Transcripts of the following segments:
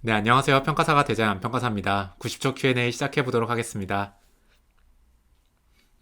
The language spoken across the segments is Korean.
네, 안녕하세요. 평가사가 대장 평가사입니다. 90초 Q&A 시작해 보도록 하겠습니다.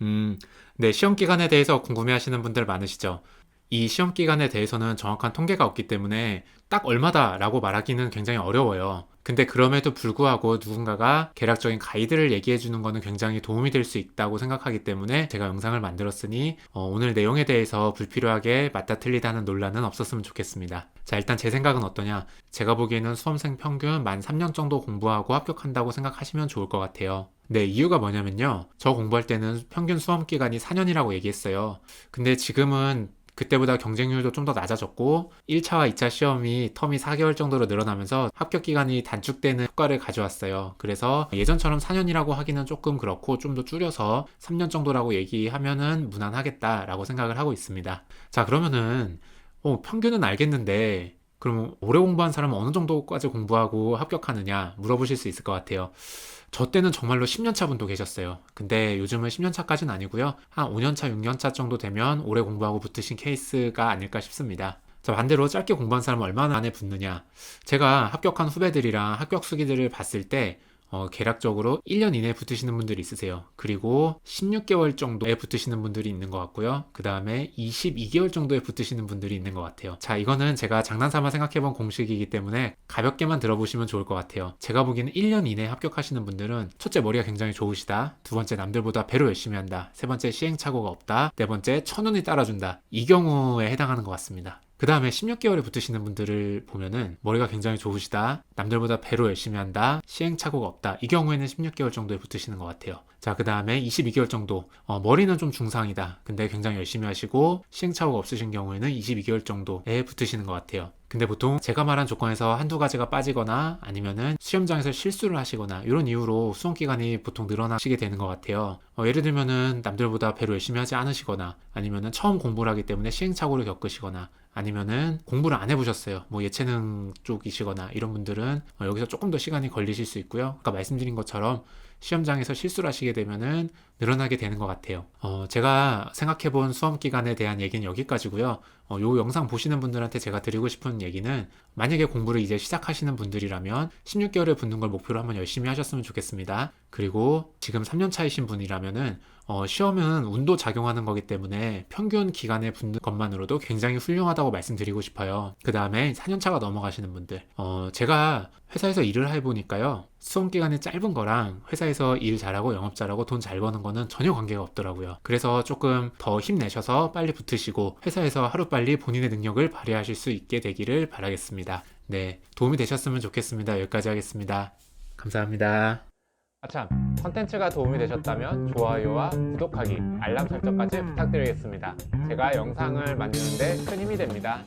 음, 네, 시험 기간에 대해서 궁금해 하시는 분들 많으시죠? 이 시험 기간에 대해서는 정확한 통계가 없기 때문에 딱 얼마다라고 말하기는 굉장히 어려워요. 근데 그럼에도 불구하고 누군가가 개략적인 가이드를 얘기해 주는 거는 굉장히 도움이 될 수 있다고 생각하기 때문에 제가 영상을 만들었으니 어, 오늘 내용에 대해서 불필요하게 맞다 틀리다는 논란은 없었으면 좋겠습니다. 자, 일단 제 생각은 어떠냐? 제가 보기에는 수험생 평균 만 3년 정도 공부하고 합격한다고 생각하시면 좋을 것 같아요. 네, 이유가 뭐냐면요. 저 공부할 때는 평균 수험 기간이 4년이라고 얘기했어요. 근데 지금은 그때보다 경쟁률도 좀 더 낮아졌고 1차와 2차 시험이 텀이 4개월 정도로 늘어나면서 합격 기간이 단축되는 효과를 가져왔어요. 그래서 예전처럼 4년이라고 하기는 조금 그렇고 좀 더 줄여서 3년 정도라고 얘기하면은 무난하겠다라고 생각을 하고 있습니다. 자, 그러면은 어, 평균은 알겠는데 그럼 오래 공부한 사람은 어느 정도까지 공부하고 합격하느냐 물어보실 수 있을 것 같아요. 저 때는 정말로 10년차 분도 계셨어요. 근데 요즘은 10년차까지는 아니고요. 한 5년차, 6년차 정도 되면 오래 공부하고 붙으신 케이스가 아닐까 싶습니다. 자, 반대로 짧게 공부한 사람은 얼마나 안에 붙느냐. 제가 합격한 후배들이랑 합격 수기들을 봤을 때 어, 계략적으로 1년 이내에 붙으시는 분들이 있으세요. 그리고 16개월 정도에 붙으시는 분들이 있는 것 같고요. 그 다음에 22개월 정도에 붙으시는 분들이 있는 것 같아요. 자, 이거는 제가 장난삼아 생각해본 공식이기 때문에 가볍게만 들어보시면 좋을 것 같아요. 제가 보기에는 1년 이내에 합격하시는 분들은 첫째 머리가 굉장히 좋으시다. 두 번째 남들보다 배로 열심히 한다. 세 번째 시행착오가 없다. 네 번째 천운이 따라준다. 이 경우에 해당하는 것 같습니다. 그 다음에 16개월에 붙으시는 분들을 보면은 머리가 굉장히 좋으시다. 남들보다 배로 열심히 한다. 시행착오가 없다. 이 경우에는 16개월 정도에 붙으시는 것 같아요. 자, 그 다음에 22개월 정도. 어, 머리는 좀 중상이다. 근데 굉장히 열심히 하시고 시행착오가 없으신 경우에는 22개월 정도에 붙으시는 것 같아요. 근데 보통 제가 말한 조건에서 한두 가지가 빠지거나 아니면은 시험장에서 실수를 하시거나 이런 이유로 수험 기간이 보통 늘어나시게 되는 것 같아요. 어, 예를 들면은 남들보다 배로 열심히 하지 않으시거나 아니면은 처음 공부를 하기 때문에 시행착오를 겪으시거나 아니면은 공부를 안 해보셨어요. 뭐 예체능 쪽이시거나 이런 분들은 어, 여기서 조금 더 시간이 걸리실 수 있고요. 아까 말씀드린 것처럼 시험장에서 실수를 하시게 되면은 늘어나게 되는 것 같아요. 어, 제가 생각해 본 수험 기간에 대한 얘기는 여기까지고요. 어, 요 영상 보시는 분들한테 제가 드리고 싶은 얘기는 만약에 공부를 이제 시작하시는 분들이라면 16개월에 붙는 걸 목표로 한번 열심히 하셨으면 좋겠습니다. 그리고 지금 3년 차이신 분이라면은 어, 시험은 운도 작용하는 거기 때문에 평균 기간에 붙는 것만으로도 굉장히 훌륭하다고 말씀드리고 싶어요. 그 다음에 4년 차가 넘어가시는 분들. 어, 제가 회사에서 일을 해보니까요. 수험 기간이 짧은 거랑 회사에서 일 잘하고 영업 잘하고 돈 잘 버는 거는 전혀 관계가 없더라고요. 그래서 조금 더 힘내셔서 빨리 붙으시고 회사에서 하루빨리 본인의 능력을 발휘하실 수 있게 되기를 바라겠습니다. 네. 도움이 되셨으면 좋겠습니다. 여기까지 하겠습니다. 감사합니다. 아참, 컨텐츠가 도움이 되셨다면 좋아요와 구독하기, 알람 설정까지 부탁드리겠습니다. 제가 영상을 만드는데 큰 힘이 됩니다.